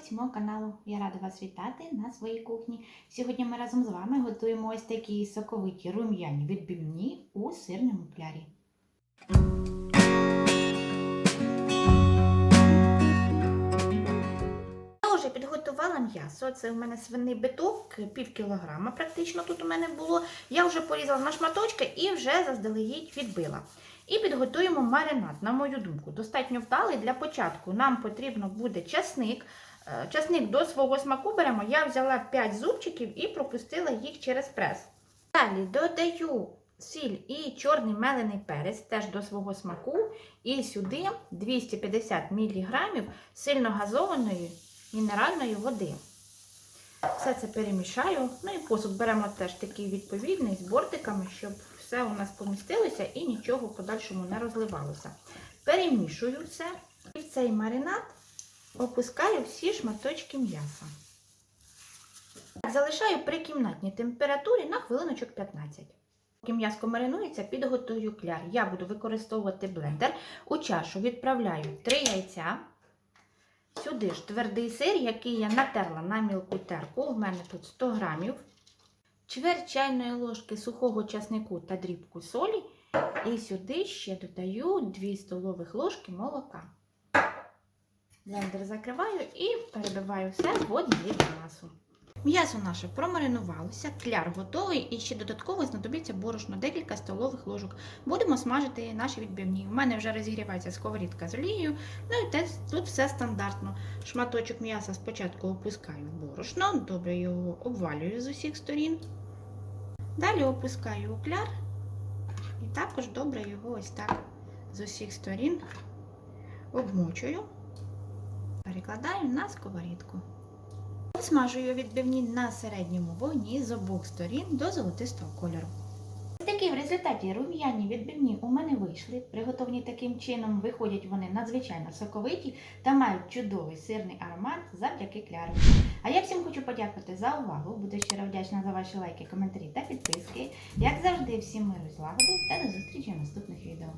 гості мого каналу. Я рада вас вітати на своїй кухні. Сьогодні ми разом з вами готуємо ось такі соковиті рум'яні відбивні у сирному клярі. Я вже підготувала м'ясо. Це у мене свиний биток, пів кілограма практично тут у мене було. Я вже порізала на шматочки і вже заздалегідь відбила. І підготуємо маринад, на мою думку, достатньо вдалий для початку. Нам потрібно буде часник. Е, Часник до свого смаку беремо. Я взяла 5 зубчиків і пропустила їх через прес. Далі додаю сіль і чорний мелений перець теж до свого смаку. І сюди 250 мг сильно газованої мінеральної води. Все це перемішаю. Ну і посуд беремо теж такий відповідний з бортиками, щоб все у нас помістилося і нічого в подальшому не розливалося. Перемішую все. І в цей маринад опускаю всі шматочки м'яса. Залишаю при кімнатній температурі на хвилиночок 15. Поки м'яско маринується, підготую кляр. Я буду використовувати блендер. У чашу відправляю 3 яйця. Сюди ж твердий сир, який я натерла на мілку терку. У мене тут 100 грамів. Чверть чайної ложки сухого часнику та дрібку солі. І сюди ще додаю 2 столових ложки молока. Блендер закриваю і перебиваю все в один масу. М'ясо наше промаринувалося, кляр готовий і ще додатково знадобиться борошно декілька столових ложок. Будемо смажити наші відбивні. У мене вже розігрівається сковорідка з олією. Ну і те, тут все стандартно. Шматочок м'яса спочатку опускаю в борошно, добре його обвалюю з усіх сторін. Далі опускаю у кляр і також добре його ось так з усіх сторін обмочую, перекладаю на сковорідку. Смажую відбивні на середньому вогні з обох сторін до золотистого кольору. Такі в результаті рум'яні відбивні у мене вийшли. Приготовані таким чином виходять вони надзвичайно соковиті та мають чудовий сирний аромат завдяки кляру. А я всім хочу подякувати за увагу. Буду щиро вдячна за ваші лайки, коментарі та підписки. Як завжди, всім миру злагоди та до зустрічі в наступних відео.